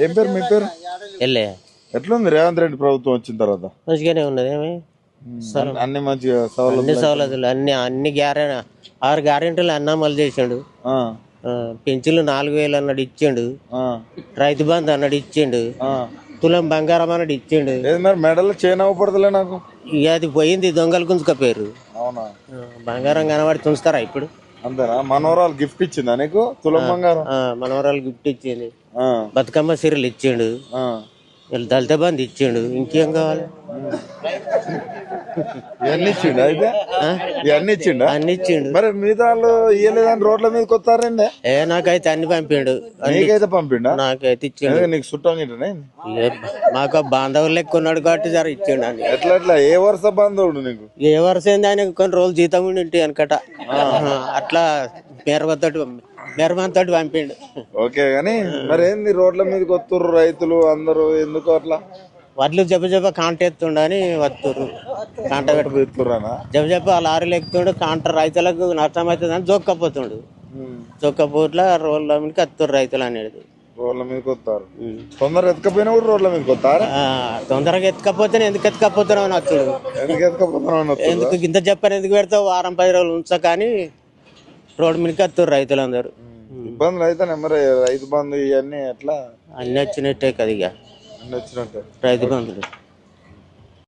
ఏం పేరు? మీ పేరు? ఎట్లుంది రేవంత్ రెడ్డి ప్రభుత్వం వచ్చిన తర్వాత? మంచిగానే ఉన్నది ఏమి? అన్ని- అన్ని మంచిగా సవలతులు అన్ని అన్ని అన్ని గ్యారె ఆరు గ్యారెంటీలు అన్న అమలు చేసిండు. పెన్షన్లు నాలుగు వేలు అన్నాడు ఇచ్చిండు. రైతు బంధు అన్నాడు ఇచ్చిండు. తులం బంగారం అన్నాడు ఇచ్చిండు. మరి మెడల్ చైన్ అవ్వకూడదులే నాకు? ఇక అది పోయింది దొంగలు గుంజుకపోయారు అవునా? ఆ, బంగారం కనబడి తుంచుతారా ఇప్పుడు? అంతేనా? మనోరాలు గిఫ్ట్ ఇచ్చిందా నీకు? తులం బంగారం? ఆ, మనవరాలు గిఫ్ట్ ఇచ్చింది. ఆ, బతుకమ్మ సీరియల్ ఇచ్చిండు. ఆ. వీళ్ళు దళిత బంధు ఇచ్చిండు. ఇంకేం కావాలి? ఇవన్నీ ఇచ్చిండు అయితే? ఇవన్నీ ఇచ్చిండా? అన్ని ఇచ్చిండు. మరి మిగతా వాళ్ళు ఇయ్యలేదని రోడ్ల మీదకి వస్తారండి ఏ నాకైతే అన్ని పంపిండు. నీకైతే పంపిండా? నాకైతే ఇచ్చిండు. నీకు చుట్టం గిట్టనే మాకు బాంధవులు లెక్క ఉన్నాడు కాబట్టి జర ఇచ్చిండు అని ఎట్లా ఎట్లా? ఏ వరుస బంధువుడు నీకు? ఏ వరుసైంది ఆయన కొన్ని రోజులు జీతం ఉండి వెనకట ఆహా, అట్లా మేరవతోటి మేరమంతోటి పంపిండు. ఓకే గాని మరి ఏంది రోడ్ల మీదకి వస్తుర్రు రైతులు అందరూ? ఎందుకు అట్లా? వడ్లు జప జప కాంట ఎత్తుండు అని వత్తుర్రు. కాంట పెట్టు ఎత్తుర్రానా? జప జప లారీలు ఎక్కుతుండు కాంట రైతులకు నష్టం అవుతుంది అని జోక్కపోతుండు. జోక్కపోట్ల రోడ్ల మీదకి వత్తుర్రు రైతులు అనేది రోడ్ల మీదకి వస్తారు తొందర ఎత్తుకపోయినా కూడా రోడ్ల మీదకి వస్తారా ఆ, తొందరగా ఎత్తుకపోతే ఎందుకు ఎత్తుకపోతున్నావు అని వస్తుడు ఎందుకు ఎత్తుకపోతున్నా ఎందుకు ఇంత చెప్పని ఎందుకు పెడతావు? వారం పది రోజులు ఉంచ కానీ రోడ్డు మీదకి వస్తారు రైతులందరూ. ఇబ్బందులు అయితేనే మరి రైతు బంధు ఇవన్నీ ఎట్లా? అన్ని వచ్చినట్టే కదా ఇక. అన్ని వచ్చినట్టే. రైతు బంధులు.